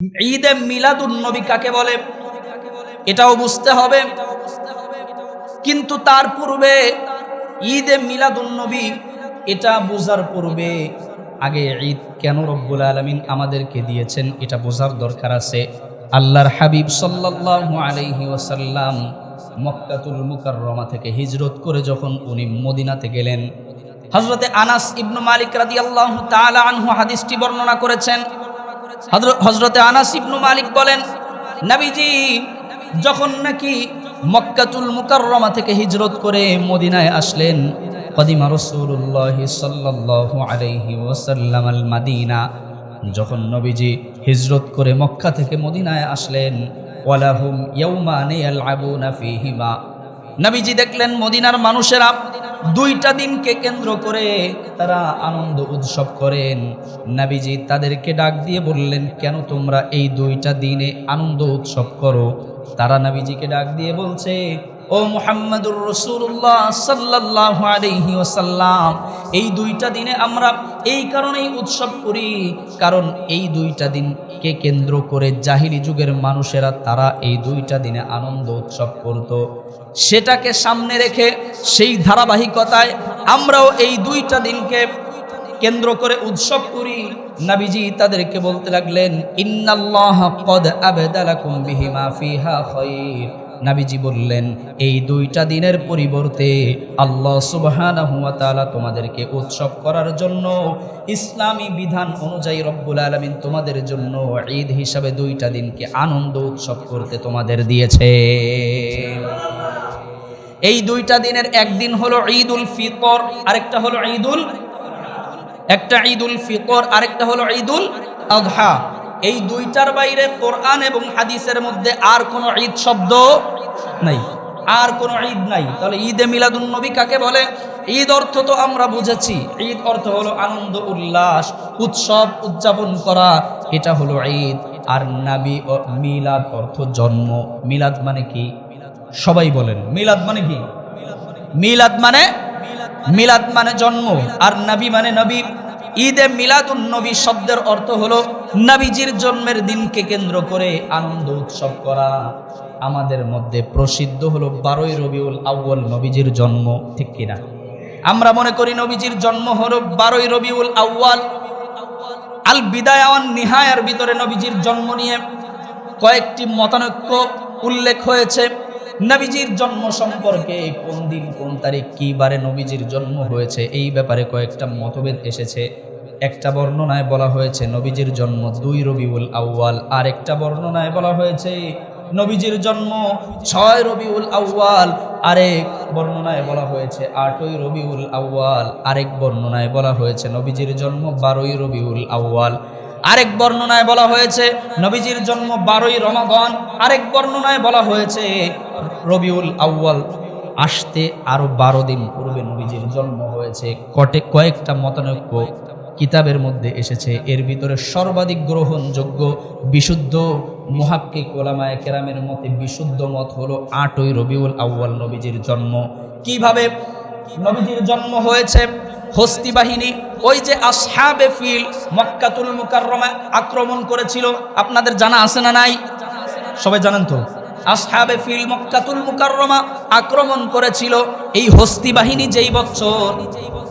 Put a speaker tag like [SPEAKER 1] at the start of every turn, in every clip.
[SPEAKER 1] ঈদে মিলাদুন নবী কাকে বলে? এটাও বুঝতে হবে। কিন্তু তার পূর্বে ঈদে মিলাদুন নবী, এটা বোঝার পূর্বে আগে ঈদ কেন রব্বুল আলমিন আমাদেরকে দিয়েছেন, এটা বোঝার দরকার আছে। আল্লাহর হাবিব সাল্লাল্লাহু আলাইহি ওয়াসাল্লাম মক্কাতুল মুকাররমা থেকে হিজরত করে যখন উনি মদিনাতে গেলেন হজরতে আনাস ইবনু মালিক রাদিয়াল্লাহু তাআলা আনহু হাদিসটি বর্ণনা করেছেন হজরতে আনাস ইবনু মালিক বলেন, নবীজি, যখন নাকি মক্কাতুল মুকাররমা থেকে হিজরত করে মদিনায় আসলেন, কদিমা রসুল্লাহ সাল্লাল্লাহু আলাইহি ওয়াসাল্লাম আল মাদিনা, যখন নবীজি হিজরত করে মক্কা থেকে মদিনায় আসলেন, ওয়ালাহুম ইয়াউমানে ইয়ালআবুনা ফীহিমা। নবীজি দেখলেন মদিনার মানুষেরা দুইটা দিনকে কেন্দ্র করে তারা আনন্দ উৎসব করেন। নাবিজি তাদেরকে ডাক দিয়ে বললেন, কেন তোমরা এই দুইটা দিনে আনন্দ উৎসব করো? তারা নাবিজিকে ডাক দিয়ে বলছে ও মুহাম্মদুর রসুল্লাহ সাল্লাহ আলাইহি ওসাল্লাম এই দুইটা দিনে আমরা এই কারণেই উৎসব করি, কারণ এই দুইটা দিনকে কেন্দ্র করে জাহিলি যুগের মানুষেরা তারা এই দুইটা দিনে আনন্দ উৎসব করত। সেটাকে সামনে রেখে সেই ধারাবাহিকতায় আমরাও এই দুইটা দিনকে কেন্দ্র করে উৎসব করি। নাবিজি তাদেরকে বলতে লাগলেন, ইন্নাল্লাহ কদ আবেদালাকুম বিহিমা ফিহা খায়র। নাবিজি বললেন, এই দুইটা দিনের পরিবর্তে আল্লাহ ওয়া তোমাদেরকে উৎসব করার জন্য ইসলামী বিধান অনুযায়ী রব্বুল আলামিন তোমাদের জন্য ঈদ হিসাবে দুইটা দিনকে আনন্দ উৎসব করতে তোমাদের দিয়েছে। এই দুইটা দিনের একদিন হলো ঈদুল ফিতর, আরেকটা হলো ঈদুল, একটা ঈদুল ফিতর, আরেকটা হলো ঈদুল আযহা এই দুইটার বাইরে কোরআন এবং হাদিসের মধ্যে আর কোনো ঈদ শব্দ নাই। আর কোনো ঈদ নাই। তাহলে ঈদে মিলাদুন নবী কাকে বলে? ঈদ অর্থ তো আমরা বুঝেছি। ঈদ অর্থ হলো আনন্দ, উল্লাস, উৎসব উদযাপন করা। এটা হলো ঈদ। আর নাবি মিলাদ অর্থ জন্ম। মিলাদ মানে কি? সবাই বলেন। মিলাদ মানে কি? মিলাদ মানে? মিলাদ মানে জন্ম। আর নবী মানে নবী। ঈদে মিলাদুন নবী শব্দের অর্থ হলো নবীজির জন্মের দিনকে কেন্দ্র করে আনন্দ উৎসব করা। আমাদের মধ্যে প্রসিদ্ধ হলো বারোই রবিউল আউ্বল নবীজির জন্ম, ঠিক কিনা? আমরা মনে করি নবীজির জন্ম হলো বারোই রবিউল আউ্য়াল। আল বিদায়ান নিহায়ার ভিতরে নবীজির জন্ম নিয়ে কয়েকটি মতানৈক্য উল্লেখ হয়েছে। নবীজির জন্ম সম্পর্কে কোন দিন, কোন তারিখ, কী বারে নবীজির জন্ম হয়েছে, এই ব্যাপারে কয়েকটা মতভেদ এসেছে। একটা বর্ণনায় বলা হয়েছে, নবীজির জন্ম দুই রবিউল আউয়াল। আর একটা বর্ণনায় বলা হয়েছে, নবীজির জন্ম ছয় রবিউল আউয়াল। আরেক বর্ণনায় বলা হয়েছে, আটই রবিউল আউয়াল। আরেক বর্ণনায় বলা হয়েছে, নবীজির জন্ম বারোই রবিউল আউয়াল। আরেক বর্ণনায় বলা হয়েছে, নবীজির জন্ম বারোই রমাগন আরেক বর্ণনায় বলা হয়েছে, রবিউল আউয়াল। আসতে আরও বারো দিন পূর্বে নবীজির জন্ম হয়েছে। কটে কয়েকটা মতানৈক্য কিতাবের মধ্যে এসেছে। এর ভিতরে সর্বাধিক গ্রহণযোগ্য বিশুদ্ধ মুহাক্কি কোলামায় কেরামের মতে বিশুদ্ধ মত হলো আটই রবিউল আউয়াল নবীজির জন্ম। কীভাবে নবীজির জন্ম হয়েছে? হস্তি বাহিনী, ওই যে আসহাবে ফিল মক্কাতুল মুকাররমা আক্রমণ করেছিল। আপনাদের জানা আছে না নাই? সবাই জানেন তো? আসহাবে ফিল মক্কাতুল মুকাররমা আক্রমণ করেছিল। এই হস্তি বাহিনী যেই বছর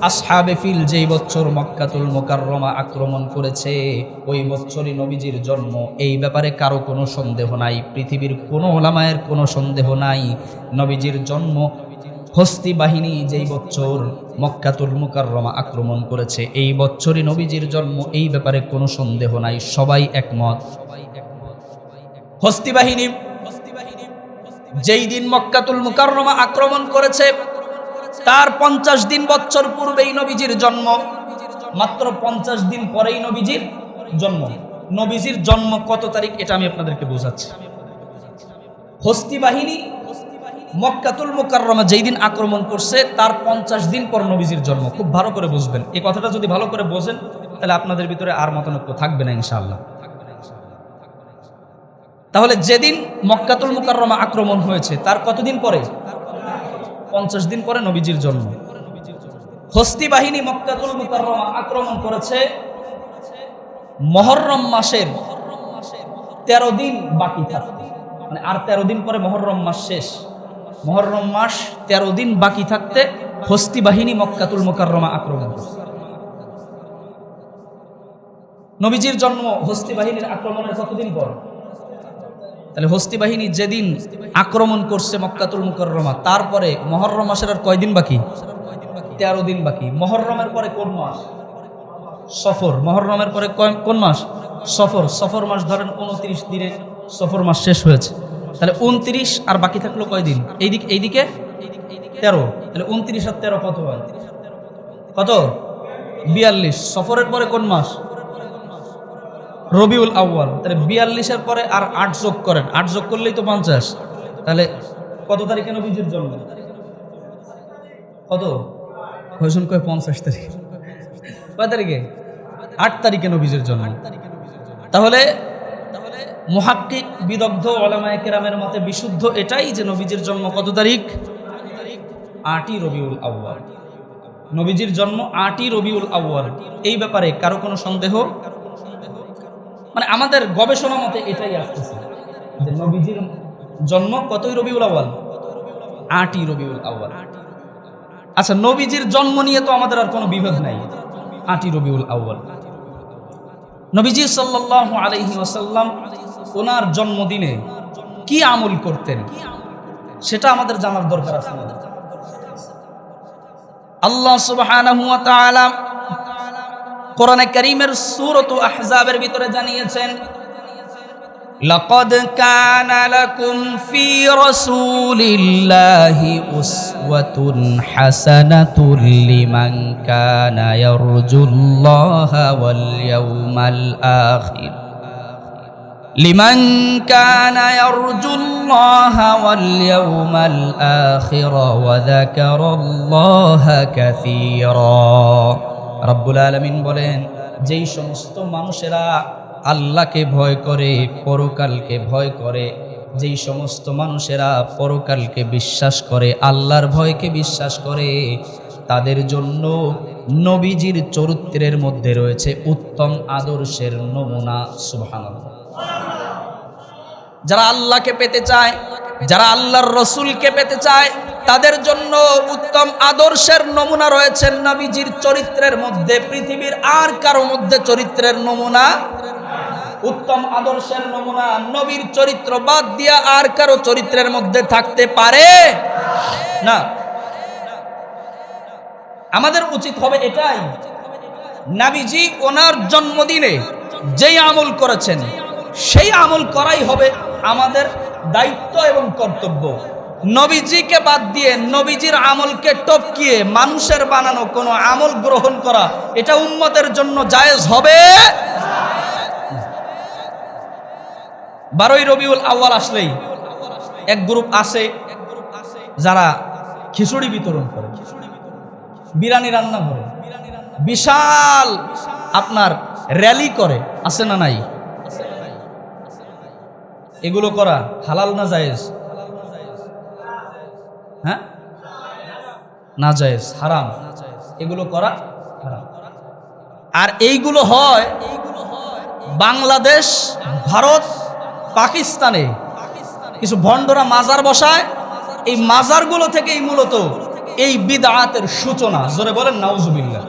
[SPEAKER 1] আসহাবে ফিল যেই বছর মক্কাতুল মুকাররমা আক্রমণ করেছে, ওই বছরই নবীজির জন্ম। এই ব্যাপারে কারও কোনো সন্দেহ নাই, পৃথিবীর কোনো ওলামায়ের কোনো সন্দেহ নাই। নবীজির জন্ম হস্তি বাহিনী যেই বছর মক্কাতুল মুকাররমা আক্রমণ করেছে, এই বছরই নবীজির জন্ম। এই ব্যাপারে কোনো সন্দেহ নাই, সবাই একমত। হস্তি বাহিনী, যেই দিন মক্কাতুল মুকাররমা আক্রমণ করেছে তার পঞ্চাশ দিন বছর পূর্বেই নবীজির জন্ম। মাত্র পঞ্চাশ দিন পরেই নবীজির জন্ম। নবীজির জন্ম কত তারিখ এটা আমি আপনাদেরকে বোঝাচ্ছি। হস্তি বাহিনী মক্কাতুল মুকাররমা যেই দিন আক্রমণ করছে, তার পঞ্চাশ দিন পর নবীজির জন্ম। খুব ভালো করে বুঝবেন। এই কথাটা যদি ভালো করে বোঝেন, তাহলে আপনাদের ভিতরে আর মতানৈক্য থাকবে না ইনশাআল্লাহ। তাহলে যেদিন মক্কাতুল মুকাররমা আক্রমণ হয়েছে, তার কতদিন পরে? পঞ্চাশ দিন পরে নবীজির জন্ম। হস্তি বাহিনী মক্কাতুল মুকাররমা আক্রমণ করেছে। মহরম মাসের তেরো দিন বাকি থাকতে মানে আর তেরো দিন পরে মহরম মাস শেষ। মহরম মাস তেরো দিন বাকি থাকতে হস্তি বাহিনী মক্কাতুল মোকাররমা আক্রমণ করছে। নবীজির জন্ম হস্তি বাহিনীর আক্রমণের কতদিন পর? তাহলে হস্তি বাহিনী যেদিন আক্রমণ করছে মক্কাতুল মুকররমা, তারপরে মহরম মাসের আর কয়দিন বাকি? তেরো দিন বাকি। মহরমের পরে কোন মাস? সফর। মহরমের পরে কোন মাস? সফর। সফর মাস ধরেন উনত্রিশ দিনে সফর মাস শেষ হয়েছে। তাহলে উনত্রিশ আর বাকি থাকল কয়দিন? এইদিক এইদিকে? তেরো। তাহলে উনত্রিশ আর তেরো কত হয়? কত? বিয়াল্লিশ। সফরের পরে কোন মাস? রবিউল আউয়াল। তাহলে বিয়াল্লিশের পরে আর আট যোগ করেন। আট যোগ করলেই তো পঞ্চাশ। তাহলে কত তারিখে নবীজির জন্ম? কত? কয়জন কয় পঞ্চাশ তারিখ? কয় তারিখে? আট তারিখে নবীজির জন্ম। তাহলে মহাক্কিক, বিদগ্ধ, ওলামায়ে কেরামের মতে বিশুদ্ধ এটাই যে নবীজির জন্ম কত তারিখ? আটই রবিউল আউয়াল। নবীজির জন্ম আটই রবিউল আউয়াল। এই ব্যাপারে কারও কোনো সন্দেহ? মানে আমাদের গবেষণা মতে এটাই আসতেছে যে নবীজির জন্ম কতই রবিউল আউয়াল? আটই রবিউল আউয়াল। আচ্ছা নবীজির জন্ম নিয়ে তো আমাদের আর কোনো বিভেদ নাই। আটই রবিউল আউয়াল। নবীজি সাল্লাল্লাহু আলাইহি ওয়াসাল্লাম ওনার জন্মদিনে কি আমল করতেন? সেটা আমাদের জানার দরকার আছে। আল্লাহ তাআলা কোরআনে কারীমের সূরত আহজাবের ভিতরে জানিয়েছেন لقد كان لكم في رسول الله أسوة حسنة لمن كان يرجو الله واليوم الآخر لمن كان يرجو الله واليوم الآخر وذكر الله كثيرا রব্বুল আলমিন বলেন, যেই সমস্ত মানুষেরা আল্লাহকে ভয় করে, পরকালকে ভয় করে, যেই সমস্ত মানুষেরা পরকালকে বিশ্বাস করে, আল্লাহর ভয়কে বিশ্বাস করে, তাদের জন্য নবীজির চরিত্রের মধ্যে রয়েছে উত্তম আদর্শের নমুনা সুভান যারা আল্লাহকে পেতে চায় যারা আল্লাহর রসুলকে পেতে চায়, তাদের জন্য উত্তম আদর্শের নমুনা রয়েছে নবীজির চরিত্রের মধ্যে। পৃথিবীর আর কারও মধ্যে চরিত্রের নমুনা? উত্তম আদর্শের নমুনা নবীর চরিত্র বাদ দিয়া আর কারও চরিত্রের মধ্যে থাকতে পারে? না। আমাদের উচিত হবে এটাই। নাবিজি ওনার জন্মদিনে যেই আমল করেছেন, সেই আমল করাই হবে আমাদের দায়িত্ব এবং কর্তব্য। নবীজিকে বাদ দিয়ে নবীজির আমলকে টপকিয়ে মানুষের বানানো কোনো আমল গ্রহণ করা, এটা উম্মতের জন্য জায়েজ হবে? বারোই রবিউল আউয়াল আসলেই এক গ্রুপ আসে যারা খিচুড়ি বিতরণ করে, বিরিয়ানি রান্না করে, বিশাল আপনার র্যালি করে, আছে না নাই? এগুলো করা হালাল না জায়েজ? হ্যাঁ? না জায়েজ, হারাম। এগুলো করা আর এইগুলো হয় বাংলাদেশ, ভারত, পাকিস্তানে। কিছু ভণ্ডরা মাজার বসায়। এই মাজারগুলো থেকেই মূলত এই বিদআতের সূচনা। জোরে বলেন, নাউজুবিল্লাহ।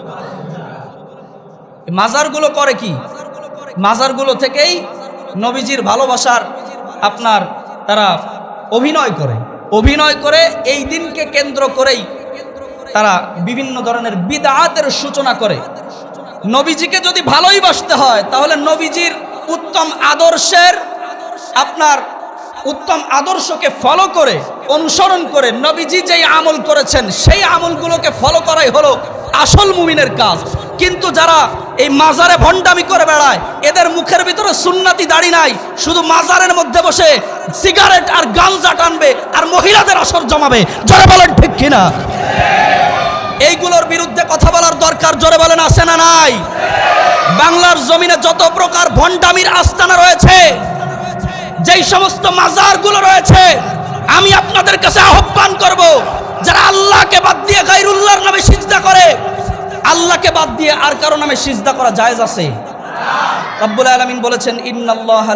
[SPEAKER 1] এই মাজারগুলো করে কি? মাজারগুলো থেকেই নবীজির ভালোবাসার আপনার তারা অভিনয় করে। অভিনয় করে এই দিনকে কেন্দ্র করেই তারা বিভিন্ন ধরনের বিদআতের সূচনা করে। নবীজিকে যদি ভালোই বাসতে হয়, তাহলে নবীজির উত্তম আদর্শের আপনার উত্তম আদর্শকে ফলো করে, অনুসরণ করে নবীজি যেই আমল করেছেন, সেই আমলগুলোকে ফলো করাই হলো আসল মুমিনের কাজ। কিন্তু যারা এই মাজারে ভণ্ডামি করে বেড়ায়, এদের মুখের ভিতরে সুন্নাতি দাড়ি নাই, শুধু মাজারের মধ্যে বসে সিগারেট আর গাঞ্জা টানবে আর মহিলাদের আসর জমাবে। জোরে বলেন ঠিক কিনা? এইগুলোর বিরুদ্ধে কথা বলার দরকার, জোরে বলেন, আছে না নাই? বাংলার জমিনে যত প্রকার ভণ্ডামির আস্তানা রয়েছে, যেই সমস্ত মাজারগুলো রয়েছে, আমি আপনাদের কাছে আহ্বান করব, যারা আল্লাহকে বাদ দিয়ে গাইরুল্লাহর নামে সিজদা করে আল্লাহকে বাদ দিয়ে আর কারও নামে সিজদা করা জায়েজ আছে? রব্বুল আলামিন বলেছেন, ইন্নাল্লাহা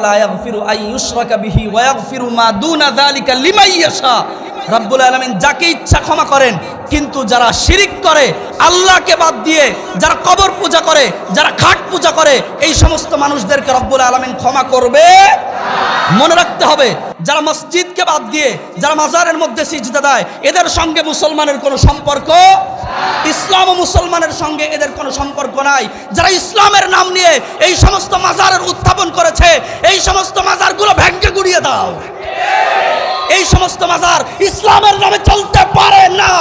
[SPEAKER 1] রব্বুল আলামিন যাকে ইচ্ছা ক্ষমা করেন কিন্তু যারা শিরিক করে, আল্লাহকে বাদ দিয়ে যারা কবর পূজা করে, যারা খাট পূজা করে, এই সমস্ত মানুষদেরকে রব্বুল আলামিন ক্ষমা করবে। মনে রাখতে হবে, যারা মসজিদকে বাদ দিয়ে, যারা মাজারের মধ্যে সিজদা দেয়, এদের সঙ্গে মুসলমানের কোনো সম্পর্ক ইসলাম ও মুসলমানের সঙ্গে এদের কোনো সম্পর্ক নাই। যারা ইসলামের নাম নিয়ে এই সমস্ত মাজারের উত্থাপন করেছে, এই সমস্ত মাজারগুলো ভেঙ্গে গুড়িয়ে দাও। এই সমস্ত মাজার ইসলামের নামে চলতে পারে না।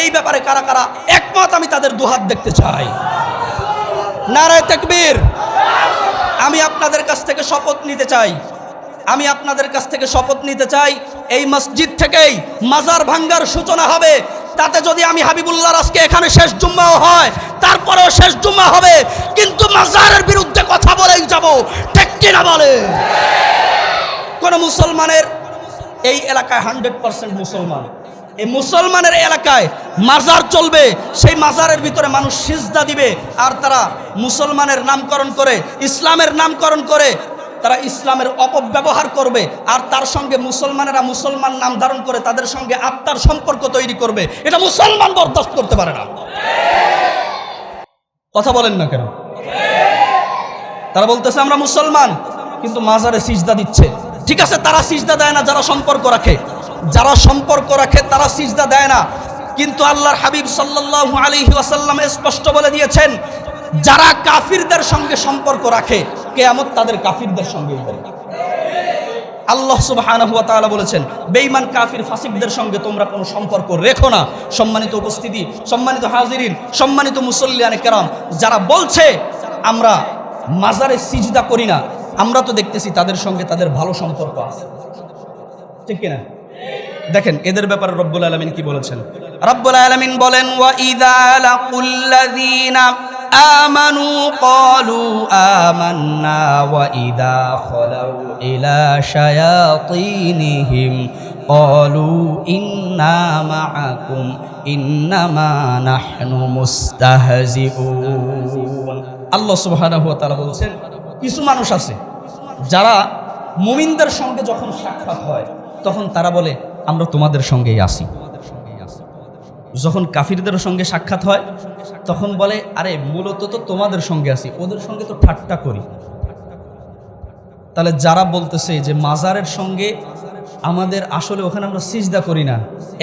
[SPEAKER 1] এই ব্যাপারে কারা কারা একমত আমি তাদের দুহাত দেখতে চাই। নারায় তেকবীর, আমি আপনাদের কাছ থেকে শপথ নিতে চাই। আমি আপনাদের কাছ থেকে শপথ নিতে চাই, এই মসজিদ থেকেই মাজার ভাঙ্গার সূচনা হবে। তাতে যদি আমি হাবিবুল্লাহ আজকে এখানে শেষ জুম্মাও হয়, তারপরেও শেষ জুম্মা হবে। কিন্তু মাজারের বিরুদ্ধে কথা বলেই যাব, ঠিক কিনা বলে? কোন মুসলমানের এই এলাকায় হান্ড্রেড পার্সেন্ট মুসলমান। এই মুসলমানের এলাকায় মাজার চলবে, সেই মাজারের ভিতরে মানুষ সিজদা দিবে আর তারা মুসলমানের নামকরণ করে, ইসলামের নামকরণ করে, তারা ইসলামের অপব্যবহার করবে আর তার সঙ্গে মুসলমানেরা মুসলমান নাম ধারণ করে তাদের সঙ্গে আত্মার সম্পর্ক তৈরি করবে। এটা মুসলমান বরদাস্ত করতে পারে না। কথা বলেন না কেন? তারা বলতেছে, আমরা মুসলমান, কিন্তু মাজারে সিজদা দিচ্ছে। ঠিক আছে, তারা সিজদা দেয় না যারা সম্পর্ক রাখে। যারা সম্পর্ক রাখে তারা সিজদা দেয় না। কিন্তু আল্লাহর হাবিব সাল্লাল্লাহু আলাইহি ওয়াসাল্লাম স্পষ্ট বলে দিয়েছেন, যারা কাফিরদের সঙ্গে সম্পর্ক রাখে, কেয়ামত তাদের কাফিরদের সঙ্গেই হবে। আল্লাহ সুবহানাহু ওয়া বলেছেন, বেঈমান, কাফির, ফাসিকদের সঙ্গে তোমরা কোনো সম্পর্ক রেখো না। সম্মানিত উপস্থিতি, সম্মানিত হাজিরিন, সম্মানিত মুসল্লিয়ানে কেরাম, যারা বলছে, আমরা মাজারে সিজদা করি না, আমরা তো দেখতেছি তাদের সঙ্গে তাদের ভালো সম্পর্ক আছে। ঠিক কিনা? দেখেন, এদের ব্যাপারে রব্বুল আলমিন কি বলেছেন? রব্বুল আলমিন বলেন আমানু ক্বালু আমান্না ওয়া ইদা খালাউ ইলা শায়াতিনহিম ক্বালু ইন্না মাআকুম ইন্নামা নাহনু মুস্তাহজিউন। আল্লাহ সুবহানাহু ওয়া তাআলা বলছেন, কিছু মানুষ আছে যারা মুমিনদের সঙ্গে যখন সাক্ষাৎ হয়, তখন তারা বলে আমরা তোমাদের সঙ্গেই আসি যখন কাফিরদের সঙ্গে সাক্ষাৎ হয়, তখন বলে, আরে, মূলত তো তোমাদের সঙ্গে আসি ওদের সঙ্গে তো ঠাট্টা করি। তাহলে যারা বলতেছে যে মাজারের সঙ্গে আমাদের আসলে ওখানে আমরা সিজদা করি না,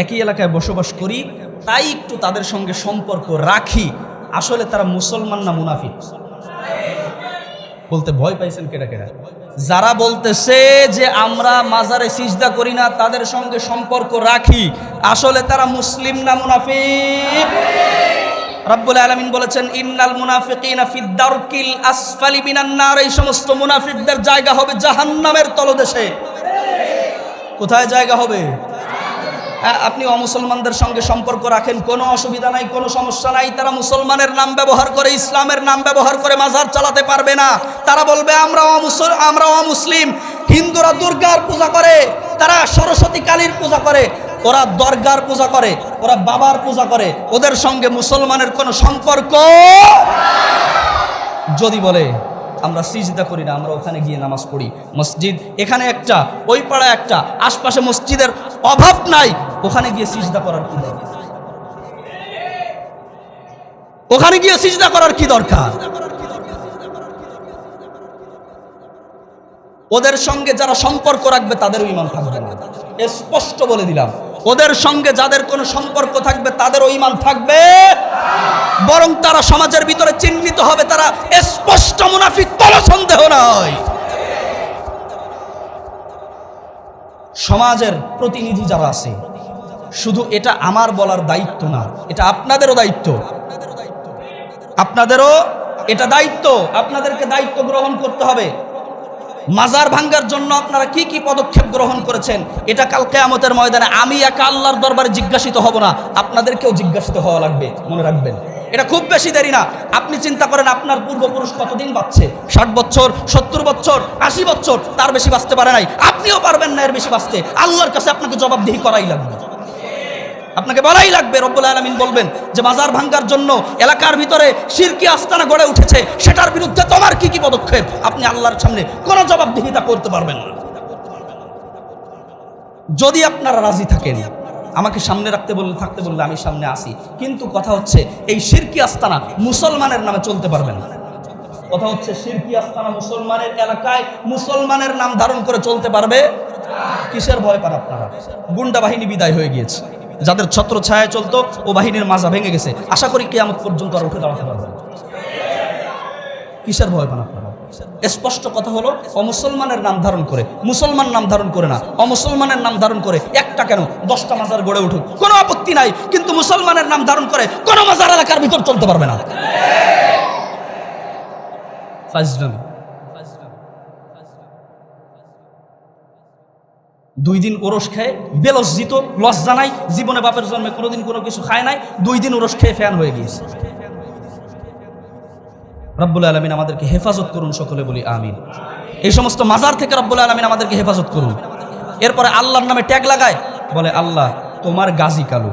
[SPEAKER 1] একই এলাকায় বসবাস করি, তাই একটু তাদের সঙ্গে সম্পর্ক রাখি, আসলে তারা মুসলমান না মুনাফি বলতে ভয় পাইছেন কেটা কেটা যারা বলতেছে যে আমরা মাজারে সিজদা করি না, তাদের সঙ্গে সম্পর্ক রাখি। আসলে তারা মুসলিম না মুনাফিক? রব্বুল আলমিন বলেছেন, ইন্নাল মুনাফিকিনা আসফালি মিনান্নার এই সমস্ত মুনাফিকদের জায়গা হবে জাহান্নামের তলদেশে। কোথায় জায়গা হবে? আপনি অমুসলমানদের সঙ্গে সম্পর্ক রাখেন, কোনো অসুবিধা নাই, কোনো সমস্যা নাই। তারা মুসলমানের নাম ব্যবহার করে, ইসলামের নাম ব্যবহার করে মাজার চালাতে পারবে না। তারা বলবে, আমরা অমুসল, আমরা অমুসলিম। হিন্দুরা দুর্গার পূজা করে, তারা সরস্বতী কালীর পূজা করে, ওরা দরগার পূজা করে, ওরা বাবার পূজা করে। ওদের সঙ্গে মুসলমানের কোনো সম্পর্ক যদি বলে, আমরা সিজদা করি না, আমরা ওখানে গিয়ে নামাজ পড়ি। মসজিদ এখানে একটা, ওই পাড়া একটা। আশপাশে মসজিদের অভাব নাই ওখানে গিয়ে সিজদা করার কি দরকার? ওখানে গিয়ে সিজদা করার কি দরকার? ওদের সঙ্গে যারা সম্পর্ক রাখবে তাদেরও ইমান থাকবে না। স্পষ্ট বলে দিলাম। ওদের সঙ্গে যাদের কোনো সম্পর্ক থাকবে তাদেরও ইমান থাকবে। বরং তারা সমাজের ভিতরে চিহ্নিত হবে, তারা স্পষ্ট মুনাফিক কোনো সন্দেহ নয়। সমাজের প্রতিনিধি যারা আছে শুধু এটা আমার বলার দায়িত্ব না, এটা আপনাদেরও দায়িত্ব। আপনাদেরও এটা দায়িত্ব, আপনাদেরকে দায়িত্ব গ্রহণ করতে হবে। মাজার ভাঙ্গার জন্য আপনারা কি কি পদক্ষেপ গ্রহণ করেছেন, এটা কাল কেয়ামতের ময়দানে আমি একা আল্লাহর দরবারে জিজ্ঞাসিত হব না, আপনাদেরকেও জিজ্ঞাসিত হওয়া লাগবে, মনে রাখবেন। এটা খুব বেশি দেরি না, আপনি চিন্তা করেন আপনার পূর্বপুরুষ কতদিন বাঁচছে, ষাট বছর, সত্তর বছর, আশি বছর, তার বেশি বাঁচতে পারে নাই, আপনিও পারবেন না এর বেশি বাঁচতে, আল্লাহর কাছে আপনাকে জবাবদিহি করাই লাগবে। আপনাকে বলাই লাগবে, রব্বুল আলমিন বলবেন যে মাজার ভাঙ্গার জন্য এলাকার ভিতরে শিরকি আস্তানা গড়ে উঠেছে, সেটার বিরুদ্ধে তোমার কি কি পদক্ষেপ? আপনি আল্লাহর সামনে কোনো জবাবদিহিতা করতে পারবেন না। যদি আপনারা রাজি থাকেন, আমাকে সামনে রাখতে বললে, থাকতে বললে আমি সামনে আসি। কিন্তু কথা হচ্ছে, এই শিরকি আস্তানা মুসলমানের নামে চলতে পারবেন না। কথা হচ্ছে শিরকি আস্তানা মুসলমানের এলাকায় মুসলমানের নাম ধারণ করে চলতে পারবে? কিসের ভয় পান আপনারা? গুন্ডা বাহিনী বিদায় হয়ে গিয়েছে। যাদের ছত্র ছায়া চলতো, ও বাহিনীর মাজা ভেঙে গেছে। আশা করি কেয়ামত পর্যন্ত আর উঠে দাঁড়াতে পারবে কিসের ভয় পান স্পষ্ট কথা হলো, অমুসলমানের নাম ধারণ করে, মুসলমান নাম ধারণ করে না। অমুসলমানের নাম ধারণ করে একটা কেন? দশটা মাজার গড়ে উঠুক। কোনো আপত্তি নাই, কিন্তু মুসলমানের নাম ধারণ করে কোনো মাজার এলাকার ভিতর চলতে পারবে না। দুই দিন ওরস খেয়ে বেলজ্জিত লজ্জা নাই জীবনে বাপের জন্মে কোনোদিন কোনো কিছু খায় নাই, দুই দিন ওরস খেয়ে ফ্যান হয়ে গিয়েছে। রব্বুল আলমিন আমাদেরকে হেফাজত করুন, সকলে বলি আমিন। এই সমস্ত মাজার থেকে রব্বুল আলমিন আমাদেরকে হেফাজত করুন। এরপরে আল্লাহর নামে ট্যাগ লাগায়, বলে, আল্লাহ, তোমার গাজী কালু।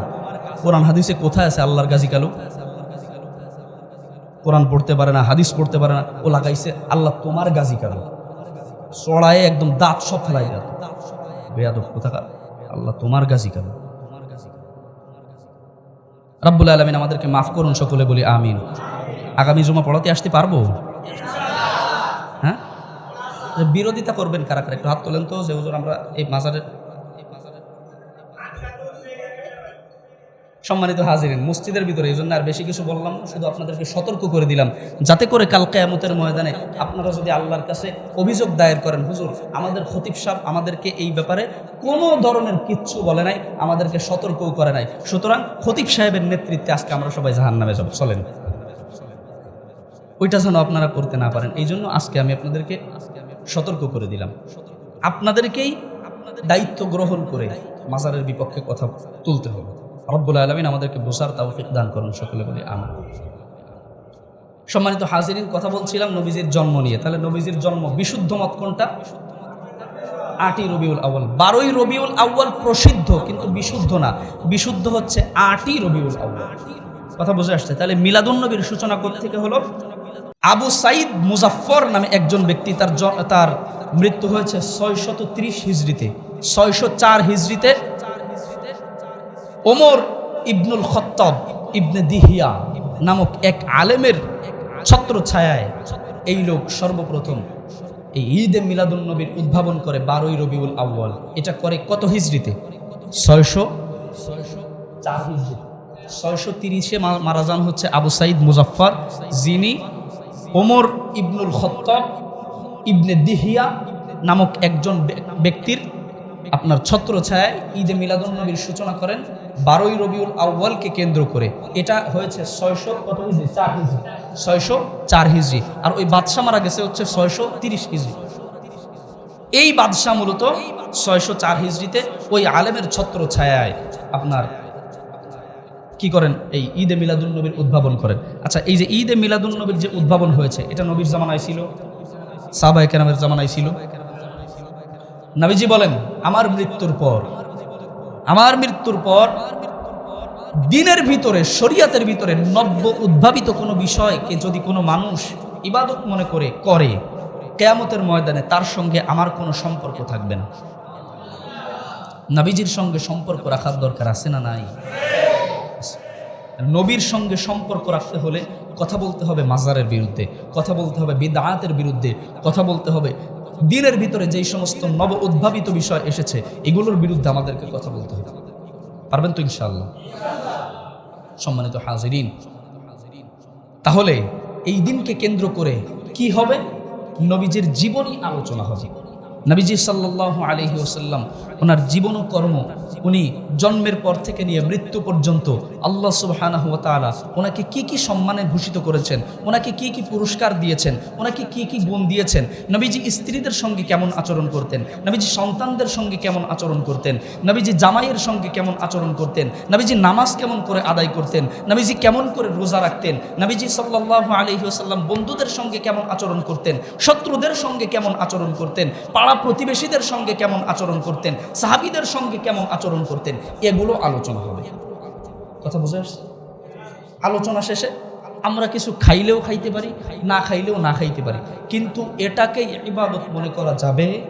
[SPEAKER 1] কোরআন হাদিসে কোথায় আছে আল্লাহর গাজী কালু? কোরআন পড়তে পারে না, হাদিস পড়তে পারে না, ও লাগাইছে, আল্লাহ, তোমার গাজী কালু। চড়ায় একদম দাঁত সব ফেলাই দাঁত আল্লাহ তোমার গাজী কেন? রাব্বুল আলমিন আমাদেরকে মাফ করুন সকলে বলি আমিন। আগামী জমা পড়াতে আসতে পারব? হ্যাঁ? বিরোধিতা করবেন কারা কারা? একটু হাত তোলেন তো, যে হুজুর আমরা এই মাজারের সম্মানিত হাজিরেন, মসজিদের ভিতরে, এই জন্য আর বেশি কিছু বললাম শুধু আপনাদেরকে সতর্ক করে দিলাম, যাতে করে কাল কেয়ামতের ময়দানে আপনারা যদি আল্লাহর কাছে অভিযোগ দায়ের করেন, হুজুর, আমাদের খতিব সাহেব আমাদেরকে এই ব্যাপারে কোনো ধরনের কিচ্ছু বলে নাই, আমাদেরকে সতর্কও করে নাই। সুতরাং খতিব সাহেবের নেতৃত্বে আজকে আমরা সবাই জাহান নামে যাব। চলেন। ওইটা যেন আপনারা করতে না পারেন, এই জন্য আজকে আমি আপনাদেরকে সতর্ক করে দিলাম। আপনাদেরকেই দায়িত্ব গ্রহণ করে মাজারের বিপক্ষে কথা তুলতে হবে। রব্বুল আলমিন আমাদেরকে বোসার তাওফিক দান করুন, সকলে বলি আমার সম্মানিত হাজিরিন, কথা বলছিলাম নবীজির জন্ম নিয়ে। তাহলে নবীজির জন্ম বিশুদ্ধ মত কোনটা? আটই রবিউল আউ্য়াল। বারোই রবিউল আউ্য়াল প্রসিদ্ধ, কিন্তু বিশুদ্ধ না। বিশুদ্ধ হচ্ছে আটই রবিউল আউ্য়াল। কথা বুঝে আসছে? তাহলে মিলাদুন নবীর সূচনা থেকে হলো? আবু সাইদ মুজাফফর নামে একজন ব্যক্তি, তার তার মৃত্যু হয়েছে ছয়শত ত্রিশ হিজড়িতে। ছয়শো চার হিজড়িতে ওমর ইবনুল খত্তব ইবনে দিহিয়া নামক এক আলেমের ছত্র ছায়ায় এই লোক সর্বপ্রথম এই ঈদে মিলাদুল নবীর উদ্ভাবন করে বারোই রবিউল আউ্য়াল। এটা করে কত হিজড়িতে? ছয়শো চার হিজড়ি। ছয়শো তিরিশে মারা যান হচ্ছে আবু সাইদ মুজাফফর। যিনি ওমর ইবনুল খত্তব ইবনে দিহিয়া নামক একজন ব্যক্তির আপনার ছত্র ছায়ায় ঈদে মিলাদুল নবীর সূচনা করেন বারোই রবিউল আউ্য়ালকে কেন্দ্র করে। এটা হয়েছে ছয়শো কত হিজড়ি চার হিজড়ি ছয়শো চার হিজড়ি আর ওই বাদশাহ মারা গেছে হচ্ছে ছয়শো তিরিশ হিজড়ি এই বাদশাহ মূলত ছয়শো চার হিজড়িতে ওই আলেমের ছত্র ছায়ায় আপনার কি করেন? এই ঈদে মিলাদুল নবীর উদ্ভাবন করেন। আচ্ছা এই যে ঈদে মিলাদুল নবীর যে উদ্ভাবন হয়েছে, এটা নবীর জামানায় ছিল? সাবাই কেরামের জামানায় ছিল? নবীজি বলেন, আমার মৃত্যুর পর। আমার মৃত্যুর পর? দিনের ভিতরে, শরিয়াতের ভিতরে নব্য উদ্ভাবিত কোনো বিষয়কে যদি কোনো মানুষ ইবাদত মনে করে করে, কেয়ামতের ময়দানে তার সঙ্গে আমার কোনো সম্পর্ক থাকবে না। নবীজির সঙ্গে সম্পর্ক রাখার দরকার আছে না নাই? নবীর সঙ্গে সম্পর্ক রাখতে হলে কথা বলতে হবে মাজারের বিরুদ্ধে, কথা বলতে হবে বিদায়াতের বিরুদ্ধে, কথা বলতে হবে দিনের ভিতরে যেই সমস্ত নব উদ্ভাবিত বিষয় এসেছে, এগুলোর বিরুদ্ধে আমাদেরকে কথা বলতে হবে। পারবেন তো ইনশাল্লাহ সম্মানিত হাজিরিন, তাহলে এই দিনকে কেন্দ্র করে কি হবে? নবীজির জীবনী আলোচনা হবে। নবীজি সাল্লাহ আলহি ওসাল্লাম ওনার জীবন ও কর্ম উনি জন্মের পর থেকে নিয়ে মৃত্যু পর্যন্ত আল্লাহ সুবহানাহু ওয়া তাআলা ওনাকে কি কি সম্মানে ভূষিত করেছেন, ওনাকে কি কি পুরস্কার দিয়েছেন, ওনাকে কি কি গুণ দিয়েছেন, নবীজি স্ত্রীদের সঙ্গে কেমন আচরণ করতেন, নবীজি সন্তানদের সঙ্গে কেমন আচরণ করতেন, নবীজি জামাইয়ের সঙ্গে কেমন আচরণ করতেন, নবীজি নামাজ কেমন করে আদায় করতেন, নবীজি কেমন করে রোজা রাখতেন, নবীজি সাল্লাহ আলহি আসাল্লাম বন্ধুদের সঙ্গে কেমন আচরণ করতেন, শত্রুদের সঙ্গে কেমন আচরণ করতেন, পাড়া প্রতিবেশীদের সঙ্গে কেমন আচরণ করতেন সাহাবিদের সঙ্গে কেমন আচরণ করতেন? এগুলো আলোচনা হবে। কথা বুঝে আসছে? আলোচনা শেষে আমরা কিছু খাইলেও খাইতে পারি, না খাইলেও না খাইতে পারি। কিন্তু এটাকেই ইবাদত মনে করা যাবে?